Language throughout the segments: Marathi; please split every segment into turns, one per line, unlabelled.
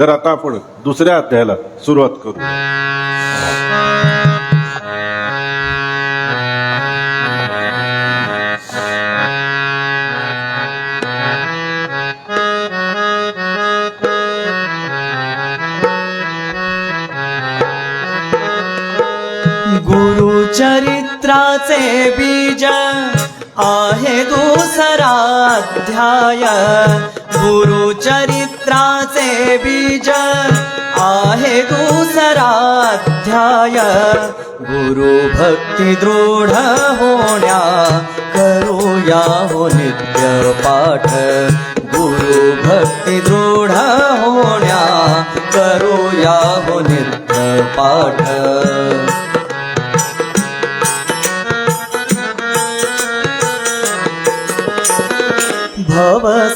तर आता आपण दुसऱ्या अध्यायाला सुरुवात करू.
गुरुचरित्राचे बीज आहे दुसरा अध्याय. गुरुचरित्राचे बीज आहे दुसरा अध्याय गुरु भक्ती दृढ होण्या करूया हो नित्य पाठ. गुरु भक्ती दृढ होण्या करूया हो नित्य पाठ.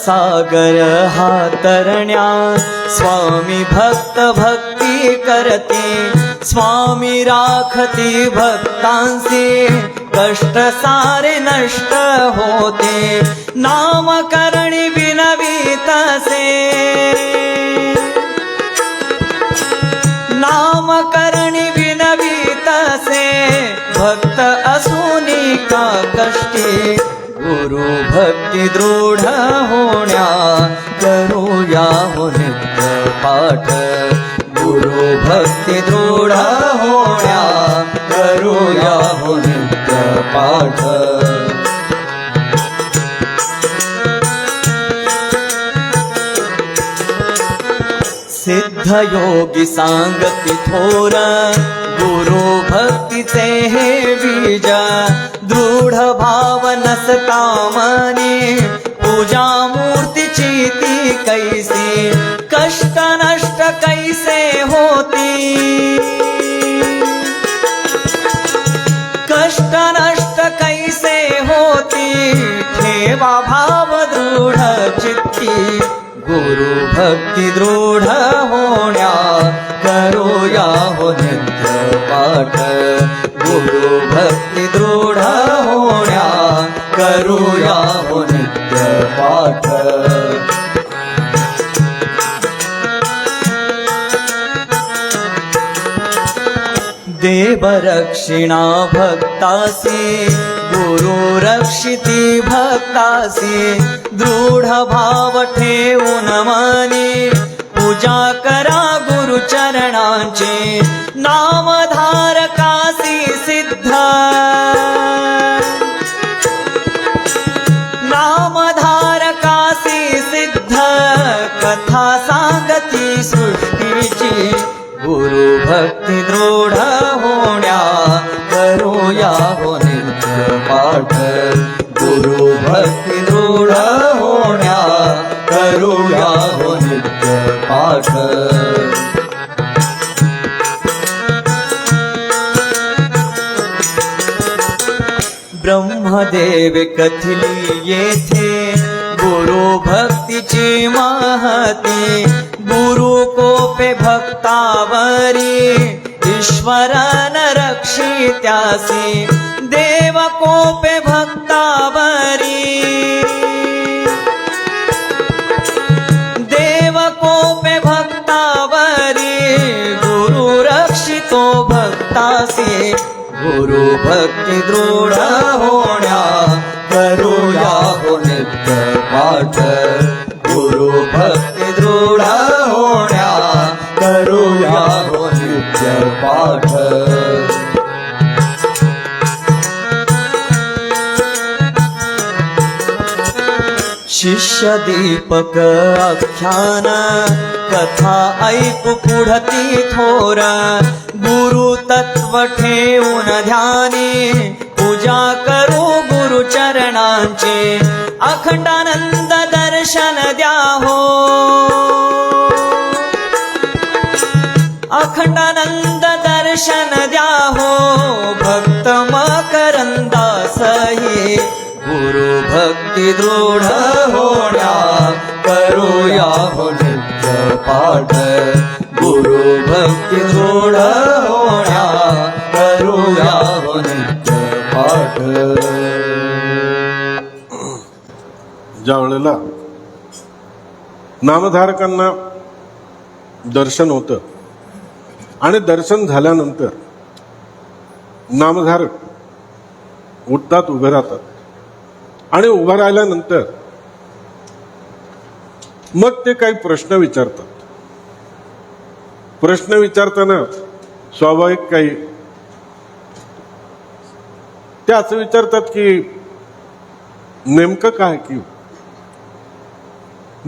सागर हा तरण्या स्वामी भक्त भक्ती करते स्वामी राखती भक्तांचे कष्ट सारे नष्ट होते नामकरणी विनवीतसे नामकरणी विनवीतसे भक्त असूनी का कष्टी गुरु भक्ती दृढ होण्या करूया हो नित्य पाठ। गुरु भक्ती दृढ होण्या करूया हो नित्य पाठ। सिद्ध योगी सांगती थोर गुरु भक्तीचे हे बीजा दृढ नसता मनी पूजा मूर्तीची ती कैसी कष्ट नष्ट कैसे होती? कष्ट नष्ट कैसे होती? ठेवा भाव दृढ चित्ती गुरु भक्ती दृढ हो नित्य पाठ गुरु देव भक्तासी गुरु रक्षिती भक्तासी दृढ भाव ठेवून माने पूजा करा गुरु चरणांची नामधारकासी सिद्ध. गुरु भक्ती दृढ होण्या करूया हो नित्य पाठ. गुरु भक्ती दृढ होण्या करूया हो नित्य पाठ. ब्रह्मदेव कथली येथे गुरु भक्तीची महती गुरु कोपे भक्तावरी ईश्वरन रक्षित्यासी देव कोपे भक्तावरी। देव कोपे भक्तावरी गुरु रक्षितो भक्तासी गुरु भक्ती दृढ होण्या करूया हो नित्य पाठ। शिष्य दीपक आख्यान कथा ऐकू पुढती थोर गुरु तत्व ठेवून ध्यानी पूजा करू गुरु चरणांचे अखंडानंद दर्शन द्या हो अखंडानंद दर्शन द्या हो भक्ती दृढ होण्या करूया हो नित्य पाठ. गुरु भक्ती दृढ होण्या करूया हो नित्य पाठ.
ज्या वेळेला नामधारकांना दर्शन होतं आणि दर्शन झाल्यानंतर नामधारक उठतात उभे राहतात. आणि उभा राहिल्यानंतर मग ते काही प्रश्न विचारतात. प्रश्न विचारताना स्वाभाविक काही ते असं विचारतात की नेमकं काय की?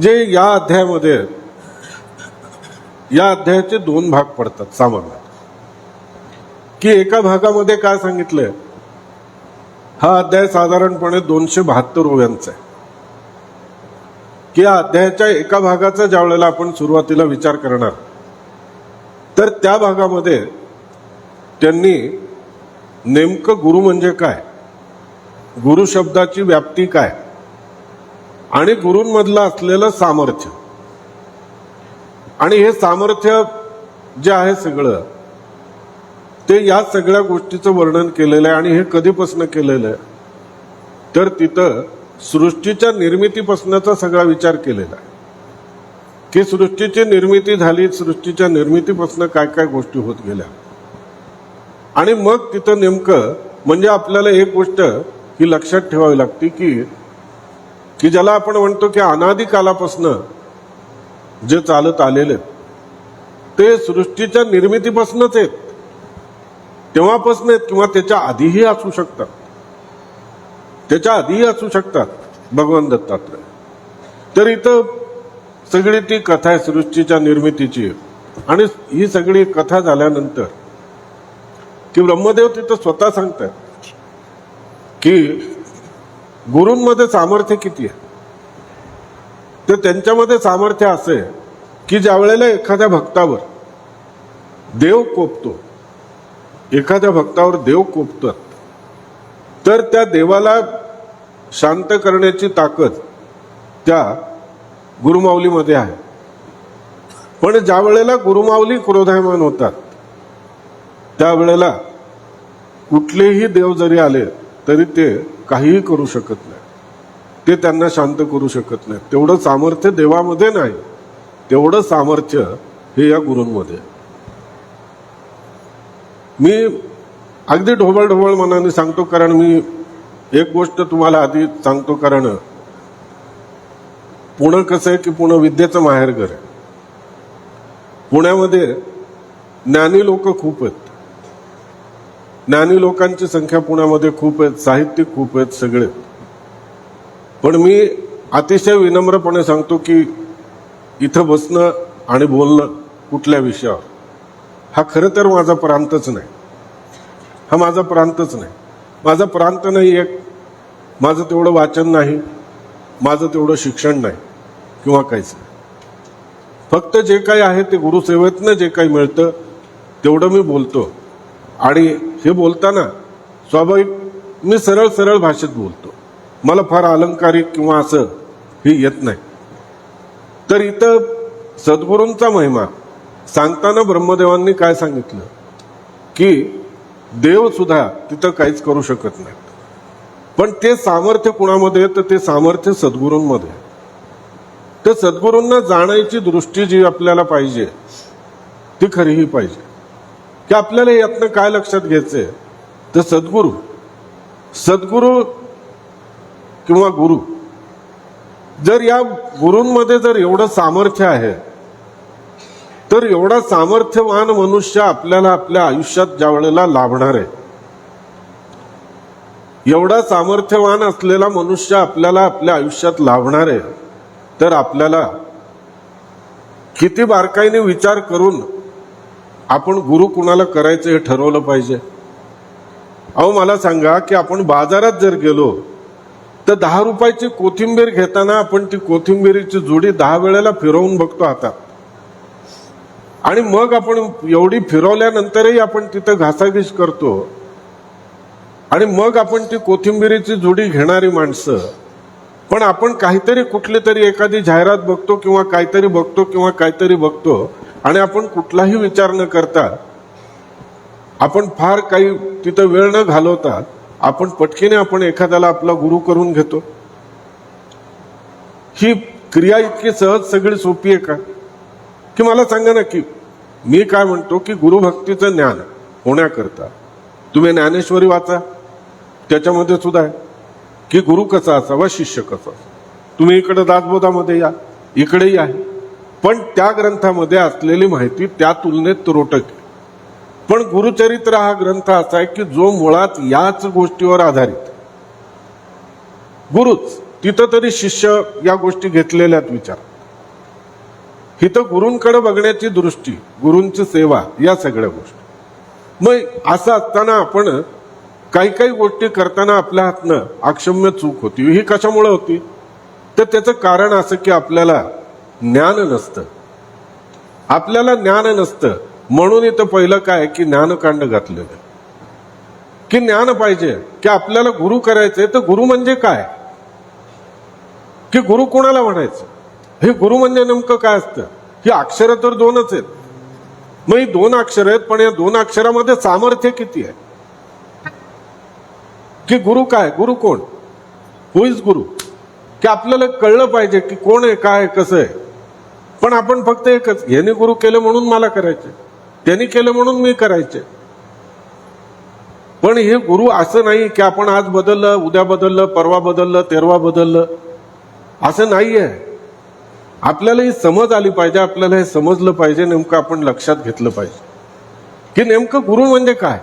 जे या अध्यायामध्ये या अध्यायाचे दोन भाग पडतात सामान्य. की एका भागामध्ये काय सांगितलंय? हा अध्याय साधारणपणे दोनशे बहात्तर ओव्यांचा आहे. की या अध्यायाच्या एका भागाचा ज्या वेळेला आपण सुरुवातीला विचार करणार तर त्या भागामध्ये त्यांनी नेमकं गुरु म्हणजे काय गुरु शब्दाची व्याप्ती काय आणि गुरूंमधलं असलेलं सामर्थ्य. आणि हे सामर्थ्य जे आहे सगळं ते या सगळ्या गोष्टीचं वर्णन केलेलं आहे आणि हे कधीपासून केलेलं आहे. तर तिथं सृष्टीच्या निर्मितीपासूनचा सगळा विचार केलेला आहे. की सृष्टीची निर्मिती झाली सृष्टीच्या निर्मितीपासून काय काय गोष्टी होत गेल्या. आणि मग तिथं नेमकं म्हणजे आपल्याला एक गोष्ट ही लक्षात ठेवावी लागते की की ज्याला आपण म्हणतो की अनादी कालापासनं जे चालत आलेले ते सृष्टीच्या निर्मितीपासूनच आहेत. तेव्हापासून आहेत किंवा त्याच्या आधीही असू शकतात. त्याच्या आधीही असू शकतात भगवान दत्तात्रय. तर इथं सगळी ती कथा आहे सृष्टीच्या निर्मितीची. आणि ही सगळी कथा झाल्यानंतर की ब्रह्मदेव तिथं स्वतः सांगतात की गुरूंमध्ये सामर्थ्य किती आहे? तर त्यांच्यामध्ये सामर्थ्य असे की ज्या वेळेला एखाद्या भक्तावर देव कोपतो एखाद्या भक्तावर देव कोपतात तर त्या देवाला शांत करण्याची ताकद त्या गुरुमाऊलीमध्ये आहे. पण ज्या वेळेला गुरुमाऊली क्रोधायमान होतात त्यावेळेला कुठलेही देव जरी आले तरी ते काहीही करू शकत नाही ते त्यांना शांत करू शकत नाही तेवढं सामर्थ्य देवामध्ये नाही. तेवढं सामर्थ्य हे या गुरूंमध्ये आहे. मी अगदी ढोबळ ढोबळ मनाने सांगतो कारण मी एक गोष्ट तुम्हाला आधी सांगतो कारण पुणं कसं आहे की पुणं विद्येचं माहेरघर आहे. पुण्यामध्ये ज्ञानी लोक खूप आहेत. ज्ञानी लोकांची संख्या पुण्यामध्ये खूप आहेत साहित्य खूप आहेत सगळे पण मी अतिशय विनम्रपणे सांगतो की इथं बसणं आणि बोलणं कुठल्या विषयावर? हा खरं तर माझा प्रांतच नाही. हा माझा प्रांतच नाही. माझा प्रांत नाही एक. माझं तेवढं वाचन नाही. माझं तेवढं शिक्षण नाही. किंवा काहीच नाही. फक्त जे काही आहे ते गुरुसेवेतनं जे काही मिळतं तेवढं मी बोलतो. आणि हे बोलताना स्वाभाविक मी सरळ सरळ भाषेत बोलतो. मला फार अलंकारिक किंवा असं हे येत नाही. तर इथं सद्गुरूंचा महिमा सांगताना ब्रह्मदेवांनी काय सांगितलं? की देव सुद्धा तिथं काहीच करू शकत नाही पण ते सामर्थ्य कुणामध्ये तर ते सामर्थ्य सद्गुरूंमध्ये तर सद्गुरूंना जाण्याची दृष्टी जी आपल्याला पाहिजे ती खरीही पाहिजे. की आपल्याला यातनं काय लक्षात घ्यायचंय? तर सद्गुरू. सद्गुरू किंवा गुरु. जर या गुरूंमध्ये जर एवढं सामर्थ्य आहे तर एवढा सामर्थ्यवान मनुष्य आपल्याला आपल्या आयुष्यात ज्या वेळेला लाभणार आहे. एवढा सामर्थ्यवान असलेला मनुष्य आपल्याला आपल्या आयुष्यात लाभणार आहे. तर आपल्याला किती बारकाईने विचार करून आपण गुरु कुणाला करायचं हे ठरवलं पाहिजे? अहो मला सांगा की आपण बाजारात जर गेलो तर दहा रुपयाची कोथिंबीर घेताना आपण ती कोथिंबीरीची जुडी दहा वेळेला फिरवून बघतो हातात. आणि मग आपण एवढी फिरवल्यानंतरही आपण तिथं घासाघीस करतो. आणि मग आपण ती कोथिंबिरीची जुडी घेणारी माणसं. पण आपण काहीतरी कुठली तरी एखादी जाहिरात बघतो किंवा काहीतरी बघतो किंवा काहीतरी बघतो आणि आपण कुठलाही विचार न करता आपण फार काही तिथं वेळ न घालवता आपण पटकीने आपण एखाद्याला आपला गुरु करून घेतो. ही क्रिया इतकी सहज सगळी सोपी आहे का? की मला सांगा ना की मी काय म्हणतो की गुरुभक्तीचं ज्ञान होण्याकरता तुम्ही ज्ञानेश्वरी वाचा. त्याच्यामध्ये सुद्धा आहे की गुरु कसा असावा शिष्य कसा असावा. तुम्ही इकडे दासबोधामध्ये या इकडेही आहे. पण त्या ग्रंथामध्ये असलेली माहिती त्या तुलनेत रोटक पण गुरुचरित्र हा ग्रंथ असा आहे की जो मुळात याच गोष्टीवर आधारित गुरुच तिथं तरी शिष्य या गोष्टी घेतलेल्यात विचार. इथं गुरूंकडे बघण्याची दृष्टी गुरूंची सेवा या सगळ्या गोष्टी. मग असं असताना आपण काही काही गोष्टी करताना आपल्या हातनं अक्षम्य चूक होती. ही कशामुळे होती? तर त्याचं कारण असं की आपल्याला ज्ञान नसतं. आपल्याला ज्ञान नसतं. म्हणून इथं पहिलं काय? की ज्ञानकांड घातलेलं. की ज्ञान पाहिजे. की आपल्याला गुरु करायचंय. तर गुरु म्हणजे काय? की गुरु कोणाला म्हणायचं? हे गुरु म्हणजे नेमकं काय असतं? ही अक्षरं तर दोनच आहेत. मग ही दोन अक्षर आहेत पण या दोन अक्षरामध्ये सामर्थ्य किती आहे? की गुरु काय? गुरु कोण? हु इज गुरु? की आपल्याला कळलं पाहिजे की कोण आहे काय आहे, कसं आहे. पण आपण फक्त एकच याने गुरु केलं म्हणून मला करायचे. त्यांनी केलं म्हणून मी करायचे. पण हे गुरु असं नाही की आपण आज बदललं उद्या बदललं परवा बदललं तेरवा बदललं. असं नाही आहे आपल्याला ही समज आली पाहिजे आपल्याला हे समजलं पाहिजे नेमकं आपण लक्षात घेतलं पाहिजे. की नेमकं गुरु म्हणजे काय?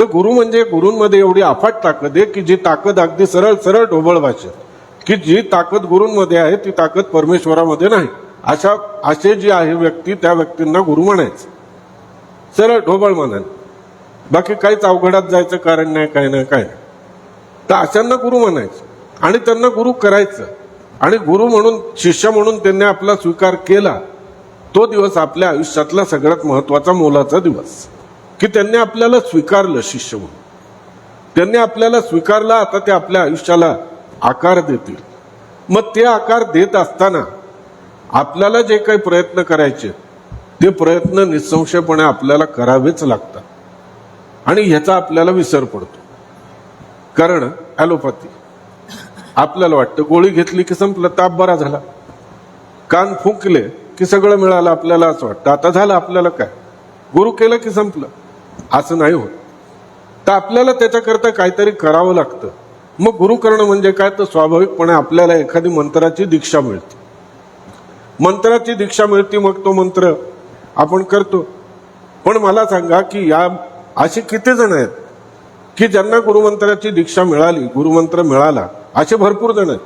तर गुरु म्हणजे गुरूंमध्ये एवढी अफाट ताकद आहे की जी ताकद अगदी सरळ सरळ ढोबळ भाषेत की जी ताकद गुरूंमध्ये आहे ती ताकद परमेश्वरामध्ये नाही. अशा असे जी आहे व्यक्ती त्या व्यक्तींना गुरु म्हणायचं. सरळ ढोबळ म्हणाल. बाकी काहीच अवघडात जायचं कारण नाही काय नाही काय नाही. तर अशांना गुरु म्हणायचं. आणि त्यांना गुरु करायचं. आणि गुरु म्हणून शिष्य म्हणून त्यांनी आपला स्वीकार केला तो दिवस आपल्या आयुष्यातला सगळ्यात महत्त्वाचा मोलाचा दिवस. की त्यांनी आपल्याला स्वीकारलं शिष्य म्हणून. त्यांनी आपल्याला स्वीकारलं आता ते आपल्या आयुष्याला आकार देतील. मग ते आकार देत असताना आपल्याला जे काही प्रयत्न करायचे ते प्रयत्न निसंशयपणे आपल्याला करावेच लागतात. आणि ह्याचा आपल्याला विसर पडतो. कारण ॲलोपॅथी आपल्याला वाटतं गोळी घेतली की संपलं ताप बरा झाला. कान फुंकले की सगळं मिळालं आपल्याला असं वाटतं. आता झालं आपल्याला काय? गुरु केलं की संपलं? असं नाही होत. तर आपल्याला त्याच्याकरता काहीतरी करावं लागतं. मग गुरु करणं म्हणजे काय? तर स्वाभाविकपणे आपल्याला एखादी मंत्राची दीक्षा मिळते. मंत्राची दीक्षा मिळते मग तो मंत्र आपण करतो. पण मला सांगा की या असे किती जण आहेत की ज्यांना गुरुमंत्राची दीक्षा मिळाली गुरुमंत्र मिळाला असे भरपूर जण आहेत.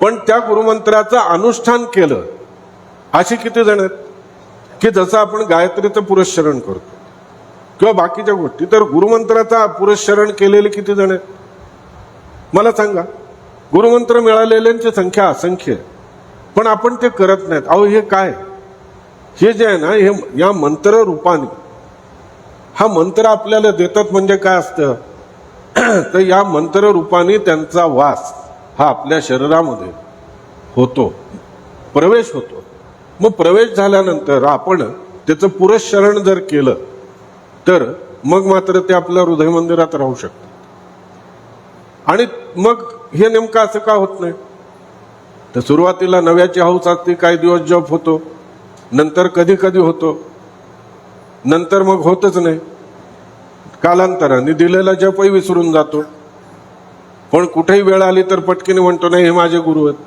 पण त्या गुरुमंत्राचं अनुष्ठान केलं असे किती जण आहेत की जसं आपण गायत्रीचं पुरस्शरण करतो. किंवा बाकीच्या गोष्टी तर गुरुमंत्राचा पुरस्शरण केलेले किती जण आहेत? मला सांगा गुरुमंत्र मिळालेल्यांची संख्या असंख्य आहे पण आपण ते करत नाहीत. अहो हे काय? हे जे आहे ना हे या मंत्र रूपाने हा मंत्र आपल्याला देतात म्हणजे काय असतं? तर या मंत्र रूपाने त्यांचा वास हा आपल्या शरीरामध्ये होतो प्रवेश होतो. मग प्रवेश झाल्यानंतर आपण त्याचं पुरस्शरण जर केलं तर मग मात्र ते आपल्या हृदय मंदिरात राहू शकतं. आणि मग हे नेमकं असं का होत नाही? तर सुरुवातीला नव्याची हौस असते काही दिवस जप होतो नंतर कधी कधी होतो नंतर मग होतच नाही. कालांतराने दिलेला जपही विसरून जातो. पण कुठेही वेळ आली तर पटकीने म्हणतो नाही हे माझे गुरु आहेत.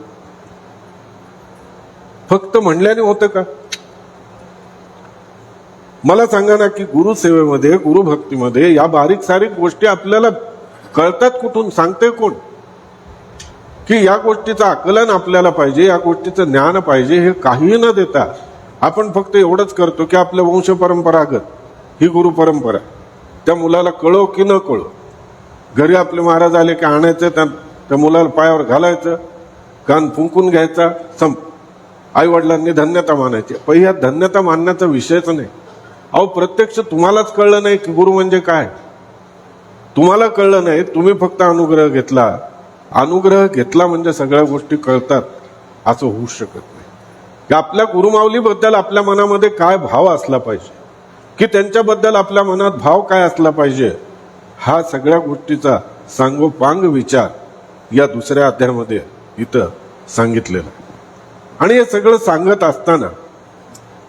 फक्त म्हणल्याने होतं का? मला सांगा ना की गुरुसेवेमध्ये गुरुभक्तीमध्ये या बारीक सारीक गोष्टी आपल्याला कळतात कुठून? सांगते कोण? की या गोष्टीचं आकलन आपल्याला पाहिजे या गोष्टीचं ज्ञान पाहिजे हे काहीही न देता आपण फक्त एवढंच करतो की आपलं वंश परंपरागत ही गुरु परंपरा. त्या मुलाला कळो की न कळो. घरी आपले महाराज आले की आणायचं त्या त्या मुलाला पायावर घालायचं कान फुंकून घ्यायचा संप आई वडिलांनी धन्यता मानायची. पण ह्या धन्यता मानण्याचा विषयच नाही. अहो प्रत्यक्ष तुम्हालाच कळलं नाही की गुरु म्हणजे काय. तुम्हाला कळलं नाही तुम्ही फक्त अनुग्रह घेतला. अनुग्रह घेतला म्हणजे सगळ्या गोष्टी कळतात असं होऊ शकत नाही. आपल्या गुरुमावलीबद्दल आपल्या मनामध्ये काय भाव असला पाहिजे? की त्यांच्याबद्दल आपल्या मनात भाव काय असला पाहिजे हा सगळ्या गोष्टीचा सांगोपांग विचार या दुसऱ्या अध्यायामध्ये इथं सांगितलेला आहे. आणि हे सगळं सांगत असताना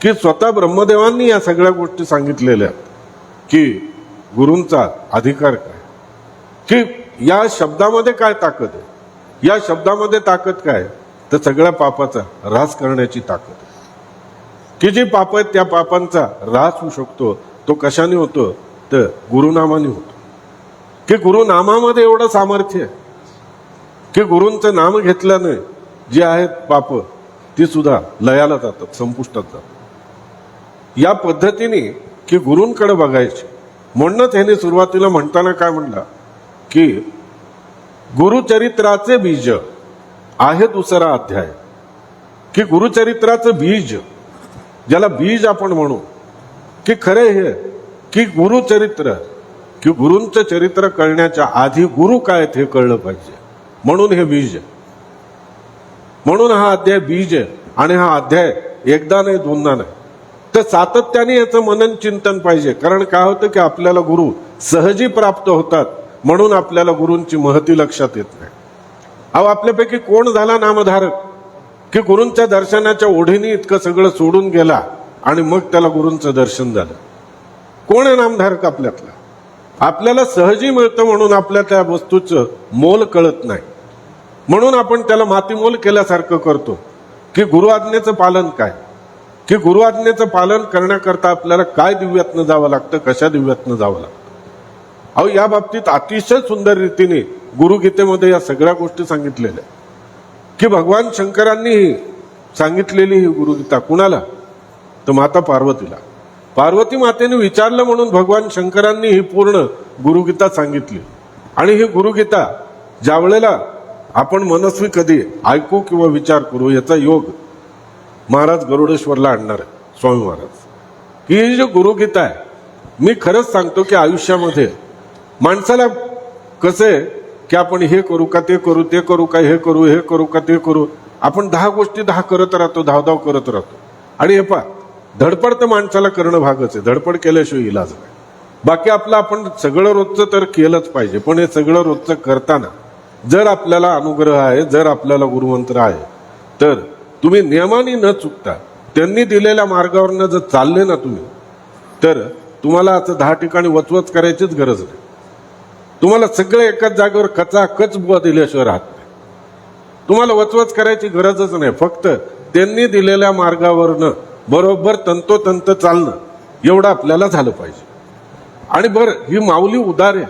की स्वतः ब्रह्मदेवांनी या सगळ्या गोष्टी सांगितलेल्या आहेत की गुरूंचा अधिकार काय की या शब्दामध्ये काय ताकद आहे या शब्दामध्ये ताकद काय तर सगळ्या पापाचा ऱ्हास करण्याची ताकद आहे. की जी पाप आहेत त्या पापांचा ऱ्हास होऊ शकतो तो कशाने होतो? तर गुरुनामाने होतो. की गुरुनामामध्ये एवढं सामर्थ्य आहे. की गुरूंचं नाम घेतल्याने जी आहेत पाप ती सुद्धा लयाला जातात संपुष्टात जातात. या पद्धतीने की गुरूंकडे बघायचे. म्हणूनच ह्याने सुरुवातीला म्हणताना काय म्हणला? की गुरुचरित्राचे बीज आहे दुसरा अध्याय. की गुरुचरित्राचं बीज ज्याला बीज आपण म्हणू की खरे हे की गुरुचरित्र की गुरूंचं चरित्र कळण्याच्या आधी गुरु काय आहेत हे कळलं पाहिजे. म्हणून हे बीज. आहे. म्हणून हा अध्याय बीज आहे आणि हा अध्याय एकदा नाही दोनदा नाही. तर सातत्याने याचं मनन चिंतन पाहिजे. कारण काय होतं की आपल्याला गुरु सहजी प्राप्त होतात म्हणून आपल्याला गुरूंची महती लक्षात येत नाही. अहो आपल्यापैकी कोण झाला नामधारक? की गुरूंच्या दर्शनाच्या ओढीने इतकं सगळं सोडून गेला आणि मग त्याला गुरूंचं दर्शन झालं. कोण आहे नामधारक आपल्यातला? आपल्याला सहजी मिळतं म्हणून आपल्या त्या वस्तूचं मोल कळत नाही. म्हणून आपण त्याला मातीमोल केल्यासारखं करतो. की गुरु आज्ञेचं पालन काय? की गुरु आज्ञेचं पालन करण्याकरता आपल्याला काय दिव्यातनं जावं लागतं? कशा दिव्यातनं जावं लागतं? अहो या बाबतीत अतिशय सुंदर रीतीने गुरुगीतेमध्ये या सगळ्या गोष्टी सांगितलेल्या आहेत. की भगवान शंकरांनी सांगितलेली ही गुरुगीता कुणाला? तर माता पार्वतीला. पार्वती मातेने विचारलं म्हणून भगवान शंकरांनी ही पूर्ण गुरुगीता सांगितली. आणि ही गुरुगीता ज्या वेळेला आपण मनस्वी कधी ऐकू किंवा विचार करू याचा योग महाराज गरुडेश्वरला आणणार आहे स्वामी महाराज. ही जी गुरुगीता आहे मी खरंच सांगतो की आयुष्यामध्ये माणसाला कसे की आपण हे करू का ते करू ते करू का हे करू हे करू का ते करू. आपण दहा गोष्टी दहा करत राहतो धावधाव करत राहतो. आणि हे पा धडपड तर माणसाला करणं भागच आहे. धडपड केल्याशिवाय इलाज नाही. बाकी आपलं आपण सगळं रोजचं तर केलंच पाहिजे. पण हे सगळं रोजचं करताना जर आपल्याला अनुग्रह आहे जर आपल्याला गुरुमंत्र आहे तर तुम्ही नियमाने न चुकता त्यांनी दिलेल्या मार्गावरनं जर चालले ना तुम्ही तर तुम्हाला असं दहा ठिकाणी वचवच करायचीच गरज नाही. तुम्हाला सगळे एकाच जागेवर कचा कच बुवा दिल्याशिवाय राहत नाही. तुम्हाला वचवच करायची गरजच नाही. फक्त त्यांनी दिलेल्या मार्गावरनं बरोबर तंतोतंत चालणं एवढं आपल्याला झालं पाहिजे. आणि बरं ही माऊली उदार आहे.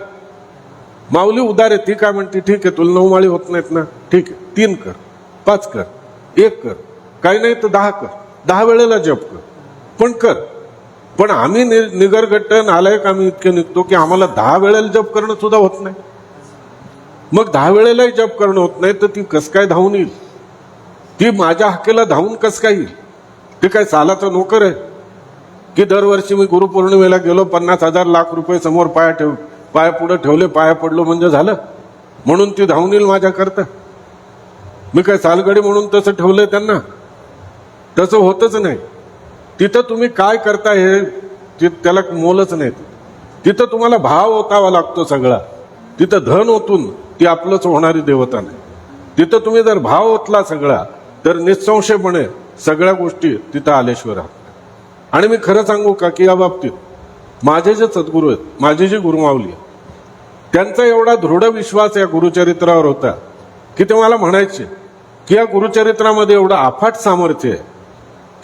माऊली उदार आहे ती काय म्हणते ठीक आहे तुला नऊमाळी होत नाहीत ना. ठीक आहे तीन कर पाच कर एक कर काही नाही तर दहा कर दहा वेळेला जप कर पण कर. पण आम्ही नि- निगरगट्ट नालायक आम्ही इतके निघतो की आम्हाला दहा वेळेला जप करणं सुद्धा होत नाही. मग दहा वेळेलाही जप करणं होत नाही तर ती कस काय धावून येईल? ती माझ्या हक्केला धावून कस काय येईल? ती काय सालाचा नोकर आहे? की दरवर्षी मी गुरुपौर्णिमेला गेलो पन्नास हजार लाख रुपये समोर पाया ठेव पाया पुढे ठेवले पाया पडलो म्हणजे झालं? म्हणून ती धावून येईल माझ्याकरता. मी काय सालगडी म्हणून तसं ठेवलंय त्यांना? तसं होतच नाही. तिथं तुम्ही काय करता हे त्याला मोलच नाही तिथं तुम्हाला भाव ओतावा लागतो सगळा. तिथं धन ओतून ती आपलंच होणारी देवता नाही. तिथं तुम्ही जर भाव ओतला सगळा तर निसंशयपणे सगळ्या गोष्टी तिथं आलेश्वर आहात. आणि मी खरं सांगू का की या बाबतीत माझे जे सद्गुरू आहेत माझी जी गुरुमावली आहे त्यांचा एवढा दृढ विश्वास या गुरुचरित्रावर होता की ते मला म्हणायचे की या गुरुचरित्रामध्ये एवढं अफाट सामर्थ्य आहे.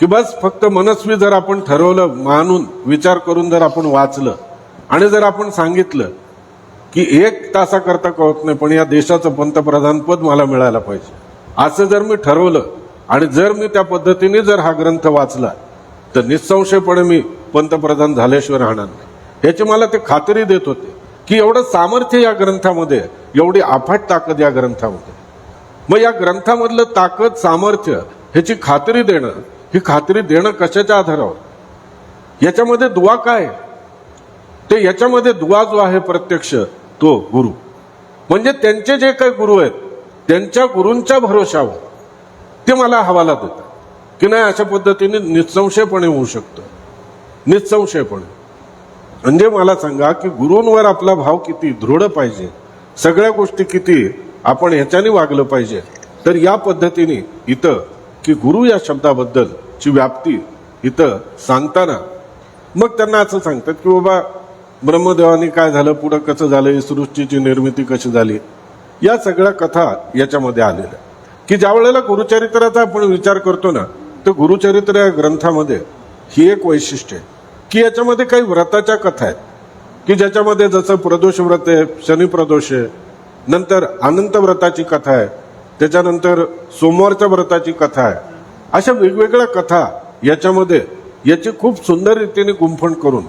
की बस फक्त मनस्वी जर आपण ठरवलं मानून विचार करून जर आपण वाचलं आणि जर आपण सांगितलं की एक तासाकरता कळत नाही पण या देशाचं पंतप्रधानपद मला मिळायला पाहिजे. असं जर मी ठरवलं आणि जर मी त्या पद्धतीने जर हा ग्रंथ वाचला तर निसंशयपणे मी पंतप्रधान झाल्याशिवाय राहणार नाही. ह्याची मला ते खात्री देत होते की एवढं सामर्थ्य या ग्रंथामध्ये एवढी अफाट ताकद या ग्रंथामध्ये. मग या ग्रंथामधलं ताकद सामर्थ्य ह्याची खात्री देणं ही खात्री देणं कशाच्या आधारावर? याच्यामध्ये दुवा काय? आहे? ते याच्यामध्ये दुवा जो आहे प्रत्यक्ष तो गुरु. म्हणजे त्यांचे जे काही गुरु आहेत त्यांच्या गुरूंच्या भरोशावर ते मला हवाला देतात. की नाही अशा पद्धतीने निसंशयपणे होऊ शकतं. निसंशयपणे. म्हणजे मला सांगा की गुरूंवर आपला भाव किती दृढ पाहिजे? सगळ्या गोष्टी किती आपण ह्याच्याने वागलं पाहिजे? तर या पद्धतीने इथं की गुरु या शब्दाबद्दलची व्याप्ती इथं सांगताना मग त्यांना असं सांगतात की बाबा ब्रह्मदेवाने काय झालं पुढं कसं झालं सृष्टीची निर्मिती कशी झाली या सगळ्या कथा याच्यामध्ये आलेल्या की ज्या वेळेला गुरुचरित्राचा आपण विचार करतो ना तर गुरुचरित्र या ग्रंथामध्ये ही एक वैशिष्ट्य आहे. की याच्यामध्ये काही व्रताच्या कथा आहेत. की ज्याच्यामध्ये जसं प्रदोष व्रत आहे शनी प्रदोष आहे नंतर अनंत व्रताची कथा आहे त्याच्यानंतर सोमवारच्या व्रताची कथा आहे. अशा वेगवेगळ्या कथा याच्यामध्ये याची खूप सुंदर रीतीने गुंफण करून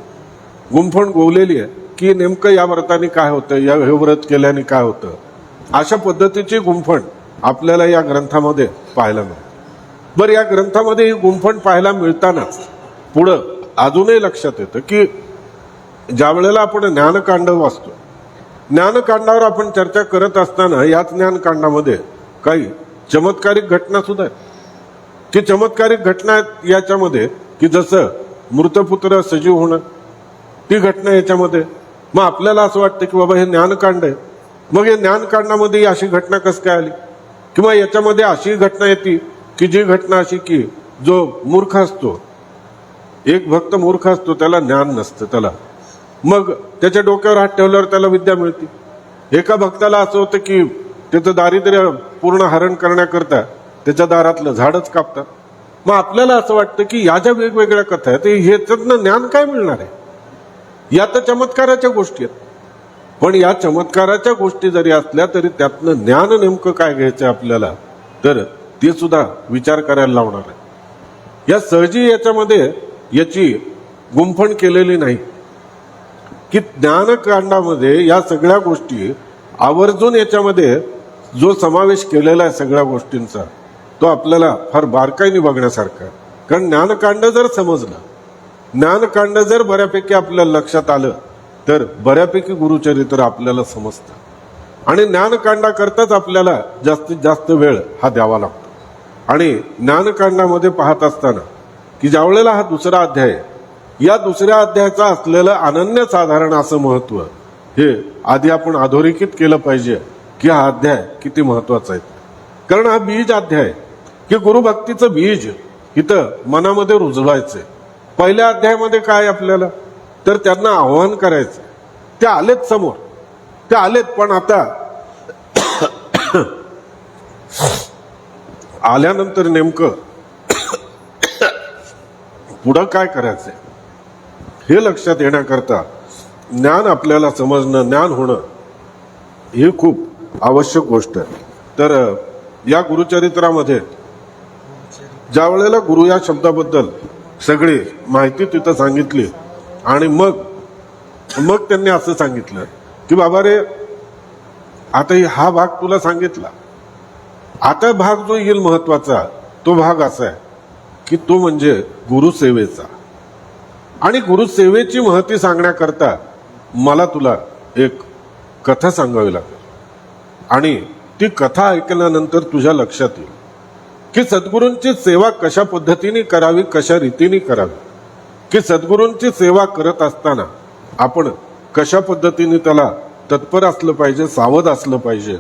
गुंफण गोवलेली आहे की नेमकं या व्रताने काय होतं या हे व्रत केल्याने काय होतं अशा पद्धतीची गुंफण आपल्याला या ग्रंथामध्ये पाहायला मिळते. बरं या ग्रंथामध्ये ही गुंफण पाहायला मिळताना पुढं अजूनही लक्षात येतं की ज्या वेळेला आपण ज्ञानकांड वाचतो ज्ञानकांडावर आपण चर्चा करत असताना याच ज्ञानकांडामध्ये काही चमत्कारिक घटना सुद्धा आहेत. की चमत्कारिक घटना आहेत याच्यामध्ये की जसं मृतपुत्र सजीव होणं ती घटना याच्यामध्ये. मग आपल्याला असं वाटतं की बाबा हे ज्ञानकांड आहे. मग हे ज्ञानकांडामध्ये अशी घटना कसं काय आली? किंवा याच्यामध्ये अशी घटना येते की जी घटना अशी की जो मूर्ख असतो एक भक्त मूर्ख असतो त्याला ज्ञान नसतं त्याला. मग त्याच्या डोक्यावर हात ठेवल्यावर त्याला विद्या मिळते. एका भक्ताला असं होतं की त्याचं दारिद्र्य पूर्ण हरण करण्याकरता त्याच्या दारातलं झाडच कापतात. मग आपल्याला असं वाटतं की या ज्या वेगवेगळ्या कथा आहेत ह्याच्यातनं ज्ञान काय मिळणार आहे? या तर चमत्काराच्या गोष्टी आहेत. पण या चमत्काराच्या गोष्टी जरी असल्या तरी त्यातनं ज्ञान नेमकं काय घ्यायचं आपल्याला? तर ते सुद्धा विचार करायला लावणार आहे. या सहजी याच्यामध्ये याची गुंफण केलेली नाही. की ज्ञानकांडामध्ये या सगळ्या गोष्टी आवर्जून याच्यामध्ये जो समावेश केलेला आहे सगळ्या गोष्टींचा तो आपल्याला फार बारकाईने बघण्यासारखा कारण ज्ञानकांड जर समजलं ज्ञानकांड जर बऱ्यापैकी आपल्याला लक्षात आलं तर बऱ्यापैकी गुरुचरित्र आपल्याला समजतं. आणि ज्ञानकांडाकरताच आपल्याला जास्तीत जास्त वेळ हा द्यावा लागतो. आणि ज्ञानकांडामध्ये पाहत असताना की ज्यावेळेला हा दुसरा अध्याय या दुसऱ्या अध्यायाचा असलेलं अनन्यसाधारण असं महत्त्व हे आधी आपण अधोरेखित केलं पाहिजे. की हा अध्याय किती महत्त्वाचा आहे? कारण हा बीज अध्याय की गुरुभक्तीचं बीज इथं मनामध्ये रुजवायचंय. पहिल्या अध्यायामध्ये काय आपल्याला? तर त्यांना आव्हान करायचं. ते आलेत समोर. ते आलेत पण आता आल्यानंतर नेमकं पुढं काय करायचंय? हे लक्षात येण्याकरता ज्ञान आपल्याला समजणं ज्ञान होणं हे खूप आवश्यक गोष्ट आहे. तर या गुरुचरित्रामध्ये ज्या वेळेला गुरु या शब्दाबद्दल सगळी माहिती तिथं सांगितली आणि मग मग त्यांनी असं सांगितलं की बाबा रे आता हा भाग तुला सांगितला. आता भाग जो येईल महत्त्वाचा तो भाग असा आहे की तो म्हणजे गुरुसेवेचा. आणि गुरुसेवेची महती सांगण्याकरता मला तुला एक कथा सांगावी लागते. आणि ती कथा ऐकल्यानंतर तुझ्या लक्षात येईल की सद्गुरूंची सेवा कशा पद्धतीने करावी कशा रीतीने करावी. की सद्गुरूंची सेवा करत असताना आपण कशा पद्धतीने त्याला तत्पर असलं पाहिजे सावध असलं पाहिजे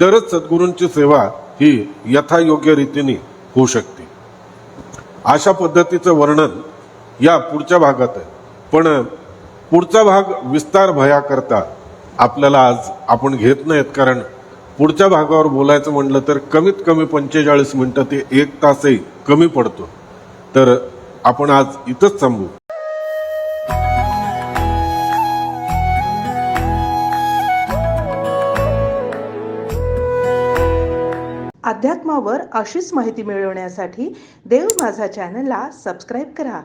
तरच सद्गुरूंची सेवा ही यथायोग्य रीतीने होऊ शकते. अशा पद्धतीचं वर्णन या पुढच्या भागात आहे. पण पुढचा भाग विस्तार भयाकरता आपल्याला आज आपण घेत नाहीत कारण पुढच्या भागावर बोलायचं म्हणलं तर कमीत कमी पंचेचाळीस मिनटं ते एक तासही कमी पडतो. तर आपण आज इथंच थांबू.
अध्यात्मावर अशीच माहिती मिळवण्यासाठी देव माझा चॅनलला सबस्क्राईब करा.